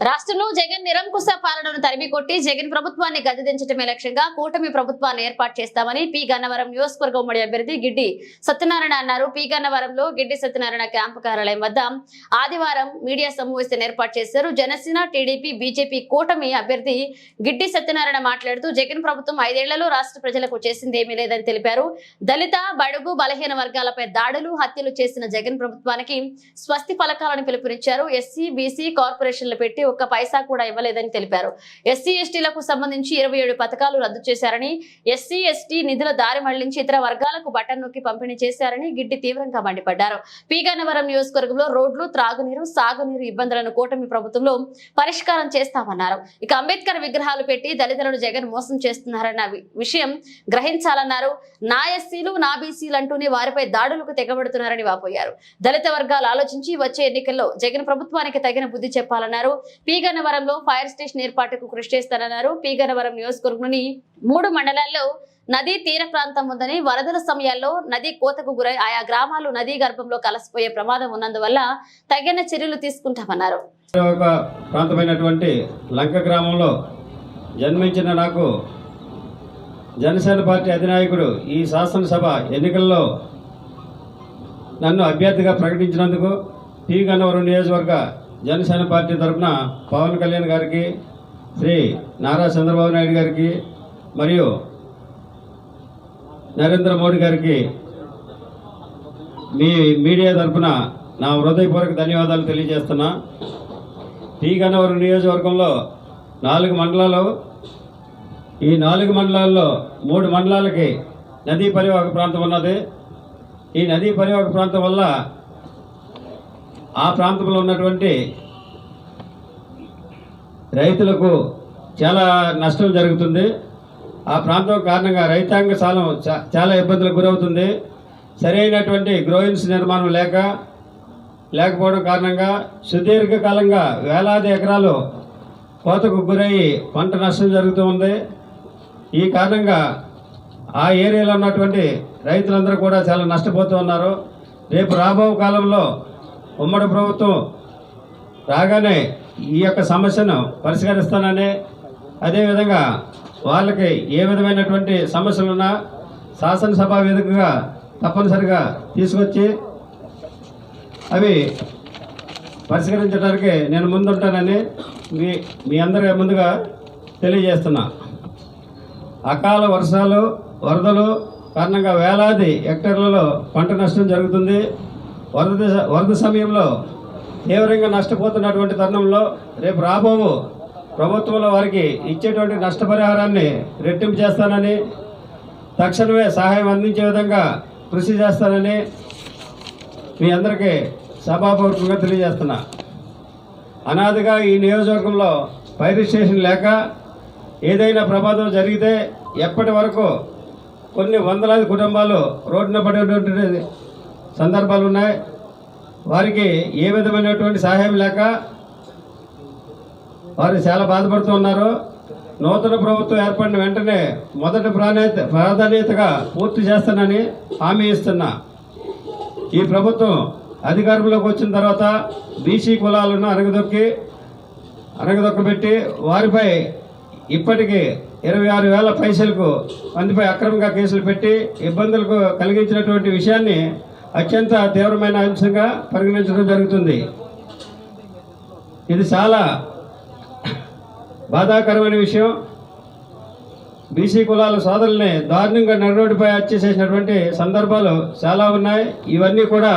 రాష్ట్రంలో జగన్ నిరంకుశ పాలనను తరిమి కొట్టి జగన్ ప్రభుత్వాన్ని గద్దెదించడమే లక్ష్యంగా కూటమి ప్రభుత్వాన్ని ఏర్పాటు చేస్తామని పి. గన్నవరం నియోజకవర్గ ఉమ్మడి అభ్యర్థి గిడ్డి సత్యనారాయణ అన్నారు. పి. గన్నవరంలో గిడ్డి సత్యనారాయణ క్యాంపు కార్యాలయం వద్ద ఆదివారం మీడియా సమావేశం ఏర్పాటు చేశారు. జనసేన టీడీపీ బీజేపీ కూటమి అభ్యర్థి గిడ్డి సత్యనారాయణ మాట్లాడుతూ జగన్ ప్రభుత్వం ఐదేళ్ళలో రాష్ట్ర ప్రజలకు చేసింది ఏమీ లేదని తెలిపారు. దళిత బడుగు బలహీన వర్గాలపై దాడులు హత్యలు చేసిన జగన్ ప్రభుత్వానికి స్వస్తి పలకాలను పిలుపునిచ్చారు. ఎస్సీ బీసీ కార్పొరేషన్లు పెట్టి ఒక్క పైసా కూడా ఇవ్వలేదని తెలిపారు. ఎస్సీ ఎస్టీలకు సంబంధించి ఇరవై ఏడు పథకాలు రద్దు చేశారని ఎస్సీ ఎస్టీ నిధుల దారి మళ్ళించి ఇతర వర్గాలకు బటన్ నొక్కి పంపిణీ చేశారని గిడ్డి తీవ్రంగా మండిపడ్డారు. పీగన్నవరం నియోజకవర్గంలో రోడ్లు త్రాగునీరు సాగునీరు ఇబ్బందులను కూటమి ప్రభుత్వంలో పరిష్కారం చేస్తామన్నారు. ఇక అంబేద్కర్ విగ్రహాలు పెట్టి దళితులను జగన్ మోసం చేస్తున్నారన్న విషయం గ్రహించాలన్నారు. నా ఎస్సీలు నా బీసీలు అంటూనే వారిపై దాడులకు తెగబడుతున్నారని వాపోయారు. దళిత వర్గాలు ఆలోచించి వచ్చే ఎన్నికల్లో జగన్ ప్రభుత్వానికి తగిన బుద్ధి చెప్పాలన్నారు. పీగన్నవరంలో ఫైర్ స్టేషన్ ఏర్పాటుకు కృషి చేస్తానన్నారు. పీగన్నవరం నియోజకవర్గంలోని మూడు మండలాల్లో నదీ తీర ప్రాంతం ఉందని వరదల సమయాల్లో నది కోతకు గురై ఆయా గ్రామాలు నదీ గర్భంలో కలసిపోయే ప్రమాదం ఉన్నందువల్ల తగిన చర్యలు తీసుకుంటామన్నారు. ఒక ప్రాంతమైనటువంటి లంక గ్రామంలో జన్మించిన నాకు జనసేన పార్టీ అధినాయకుడు ఈ శాసనసభ ఎన్నికల్లో నన్ను అభ్యర్థిగా ప్రకటించినందుకు పీగన్నవరం నియోజకవర్గ జనసేన పార్టీ తరఫున పవన్ కళ్యాణ్ గారికి శ్రీ నారా చంద్రబాబు నాయుడు గారికి మరియు నరేంద్ర మోడీ గారికి మీ మీడియా తరఫున నా హృదయపూర్వక ధన్యవాదాలు తెలియజేస్తున్నా. టీ నియోజకవర్గంలో నాలుగు మండలాలు ఈ నాలుగు మండలాల్లో మూడు మండలాలకి నదీ పరివాహక ప్రాంతం ఉన్నది. ఈ నదీ పరివాహక ప్రాంతం వల్ల ఆ ప్రాంతంలో ఉన్నటువంటి రైతులకు చాలా నష్టం జరుగుతుంది. ఆ ప్రాంతం కారణంగా రైతాంగ సాలం చా- చాలా ఇబ్బందులకు గురవుతుంది. సరైనటువంటి గ్రోయిన్స్ నిర్మాణం లేక లేకపోవడం కారణంగా సుదీర్ఘకాలంగా వేలాది ఎకరాలు కోతకు గురయ్యి పంట నష్టం జరుగుతూ ఉంది. ఈ కారణంగా ఆ ఏరియాలో ఉన్నటువంటి రైతులందరూ కూడా చాలా నష్టపోతూ ఉన్నారు. రేపు రాబో కాలంలో ఉమ్మడి ప్రభుత్వం రాగానే ఈ యొక్క సమస్యను పరిష్కరిస్తానని అదేవిధంగా వాళ్ళకి ఏ విధమైనటువంటి సమస్యలున్నా శాసనసభ వేదికగా తప్పనిసరిగా తీసుకొచ్చి అవి పరిష్కరించడానికి నేను ముందుంటానని మీ మీ అందరి ముందుగా తెలియజేస్తున్నా. అకాల వర్షాలు వరదలు కారణంగా వేలాది హెక్టార్లలో పంట నష్టం జరుగుతుంది. వరద వరద సమయంలో తీవ్రంగా నష్టపోతున్నటువంటి తరుణంలో రేపు రాబోవు ప్రభుత్వంలో వారికి ఇచ్చేటువంటి నష్టపరిహారాన్ని రెట్టింపు చేస్తానని తక్షణమే సహాయం అందించే విధంగా కృషి చేస్తానని మీ అందరికీ సభాపూర్వకంగా తెలియజేస్తున్నా. అనాదిగా ఈ నియోజకవర్గంలో ఫైర్ స్టేషన్ లేక ఏదైనా ప్రమాదం జరిగితే ఎప్పటి వరకు కొన్ని వందలాది కుటుంబాలు రోడ్డున పడేటువంటి సందర్భాలు ఉన్నాయి వారికి ఏ విధమైనటువంటి సహాయం లేక వారు చాలా బాధపడుతూ ఉన్నారు. నూతన ప్రభుత్వం ఏర్పడిన వెంటనే మొదటి ప్రాధాన్యత ప్రాధాన్యతగా పూర్తి చేస్తానని హామీ ఇస్తున్నా. ఈ ప్రభుత్వం అధికారంలోకి వచ్చిన తర్వాత బీసీ కులాలను అరగదొక్కి అరగదొక్కబెట్టి వారిపై ఇప్పటికీ ఇరవై ఆరు వేల పైసలకు మందిపై అక్రమంగా కేసులు పెట్టి ఇబ్బందులకు కలిగించినటువంటి విషయాన్ని అత్యంత తీవ్రమైన అంశంగా పరిగణించడం జరుగుతుంది. ఇది చాలా బాధాకరమైన విషయం. బీసీ కులాల సోదరుల్ని దారుణంగా నడిరోడ్డుపై హత్య చేసినటువంటి సందర్భాలు చాలా ఉన్నాయి. ఇవన్నీ కూడా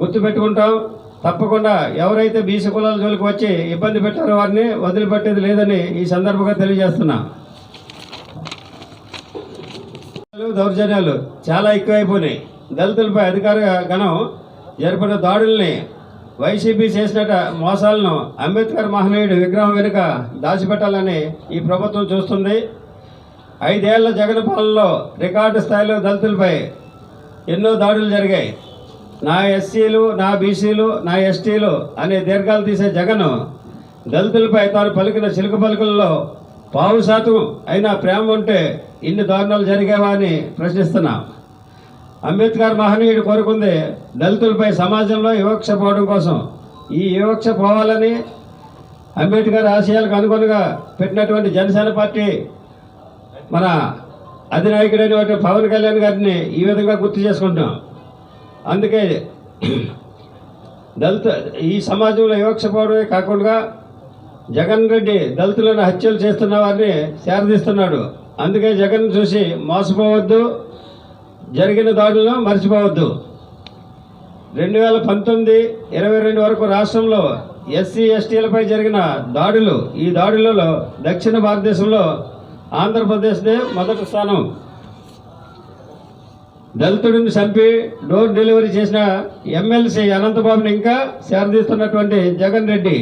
గుర్తుపెట్టుకుంటాం. తప్పకుండా ఎవరైతే బీసీ కులాల జోలికి వచ్చి ఇబ్బంది పెట్టారో వారిని వదిలిపెట్టేది లేదని ఈ సందర్భంగా తెలియజేస్తున్నా. దౌర్జన్యాలు చాలా ఎక్కువైపోయినాయి. దళితులపై అధికార గణం జరిపిన దాడుల్ని వైసీపీ చేసినట మోసాలను అంబేద్కర్ మహనీయుడు విగ్రహం వెనుక దాచిపెట్టాలని ఈ ప్రభుత్వం చూస్తుంది. ఐదేళ్ళ జగన్ పాలనలో రికార్డు స్థాయిలో దళితులపై ఎన్నో దాడులు జరిగాయి. నా ఎస్సీలు నా బీసీలు నా ఎస్టీలు అనే దీర్ఘాలు తీసే జగన్ దళితులపై తాను పలికిన చిలుక పలుకుల్లో పావు శాతం అయినా ప్రేమ ఉంటే ఇన్ని దారుణాలు జరిగావా అని ప్రశ్నిస్తున్నాం. అంబేద్కర్ మహనీయుడు కోరుకుంది దళితులపై సమాజంలో వివక్ష పోవడం కోసం. ఈ వివక్ష పోవాలని అంబేద్కర్ ఆశయాలకు అనుగుణంగా పెట్టినటువంటి జనసేన పార్టీ మన అధినాయకుడైన పవన్ కళ్యాణ్ గారిని ఈ విధంగా గుర్తు చేసుకుంటున్నాం. అందుకే దళిత ఈ సమాజంలో వివక్ష పోవడమే కాకుండా జగన్ రెడ్డి దళితులను హత్యలు చేస్తున్న వారిని శారదిస్తున్నాడు. అందుకే జగన్ చూసి మోసపోవద్దు. జరిగిన దాడులను మర్చిపోవద్దు. రెండు వేల పంతొమ్మిది ఇరవై రెండు వరకు రాష్ట్రంలో ఎస్సీ ఎస్టీలపై జరిగిన దాడులు ఈ దాడులలో దక్షిణ భారతదేశంలో ఆంధ్రప్రదేశ్దే మొదటి స్థానం. దళితుడిని చంపి డోర్ డెలివరీ చేసిన ఎమ్మెల్సీ అనంతబాబుని ఇంకా శారదీస్తున్నటువంటి జగన్ రెడ్డి.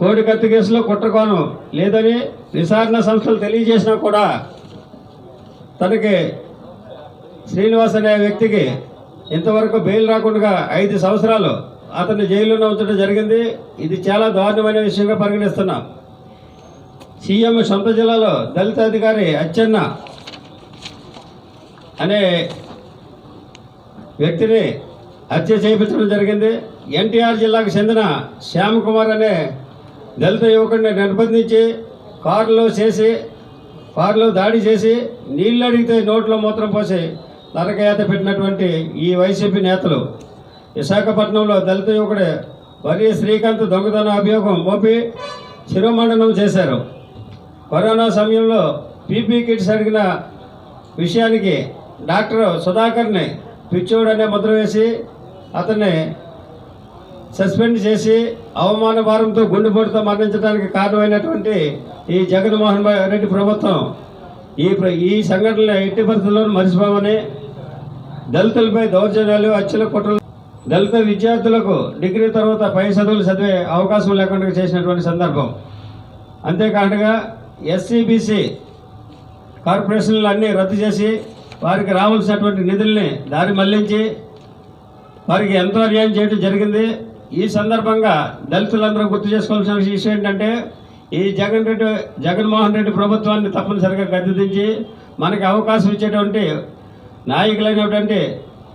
కోడి కత్తి కేసులో కుట్రకోణం లేదని విచారణ సంస్థలు తెలియజేసినా కూడా తనకి శ్రీనివాస్ అనే వ్యక్తికి ఇంతవరకు బెయిల్ రాకుండా ఐదు సంవత్సరాలు అతన్ని జైల్లోనే ఉంచడం జరిగింది. ఇది చాలా దారుణమైన విషయంగా పరిగణిస్తున్నాం. సీఎం సొంత జిల్లాలో దళిత అధికారి అచ్చెన్న అనే వ్యక్తిని హత్య చేయించడం జరిగింది. ఎన్టీఆర్ జిల్లాకు చెందిన శ్యామ్ కుమార్ అనే దళిత యువకుడిని నిర్బంధించి కారులో చేసి కారులో దాడి చేసి నీళ్ళు అడిగితే నోట్లో మూత్రం పోసి నరకయాత పెట్టినటువంటి ఈ వైసీపీ నేతలు విశాఖపట్నంలో దళిత యువకుడు వరి శ్రీకాంత్ దొంగతన అభియోగం మోపి శిరోమండనం చేశారు. కరోనా సమయంలో పీపీ కిట్స్ అడిగిన విషయానికి డాక్టర్ సుధాకర్ని పిచ్చోడు అనే ముద్ర వేసి అతన్ని సస్పెండ్ చేసి అవమాన భారంతో గుండెపోటుతో మరణించడానికి కారణమైనటువంటి ఈ జగన్మోహన్ రెడ్డి ప్రభుత్వం ఈ ఈ సంఘటనలు ఎట్టి పరిస్థితుల్లోనూ మర్చిపోమని దళితులపై దౌర్జన్యాలు హత్యల కుట్రలు దళిత విద్యార్థులకు డిగ్రీ తర్వాత పై చదువులు చదివే అవకాశం లేకుండా చేసినటువంటి సందర్భం. అంతేకాకుండా ఎస్సీబీసీ కార్పొరేషన్లు అన్నీ రద్దు చేసి వారికి రావాల్సినటువంటి నిధుల్ని దారి మళ్ళించి వారికి ఎంతో అన్యాయం చేయడం జరిగింది. ఈ సందర్భంగా దళితులందరూ గుర్తు చేసుకోవాల్సిన విషయం ఏంటంటే ఈ జగన్ రెడ్డి జగన్మోహన్ రెడ్డి ప్రభుత్వాన్ని తప్పనిసరిగా గద్దెదించి మనకి అవకాశం ఇచ్చేటువంటి నాయకులైనటువంటి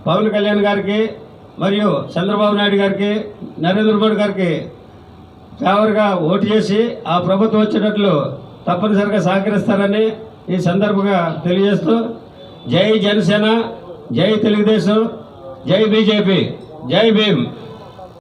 పవన్ కళ్యాణ్ గారికి మరియు చంద్రబాబు నాయుడు గారికి నరేంద్ర మోడీ గారికి ఫేవర్గా ఓటు చేసి ఆ ప్రభుత్వం వచ్చేటట్లు తప్పనిసరిగా సహకరిస్తారని ఈ సందర్భంగా తెలియజేస్తూ జై జనసేన జై తెలుగుదేశం జై బీజేపీ జై భీమ్.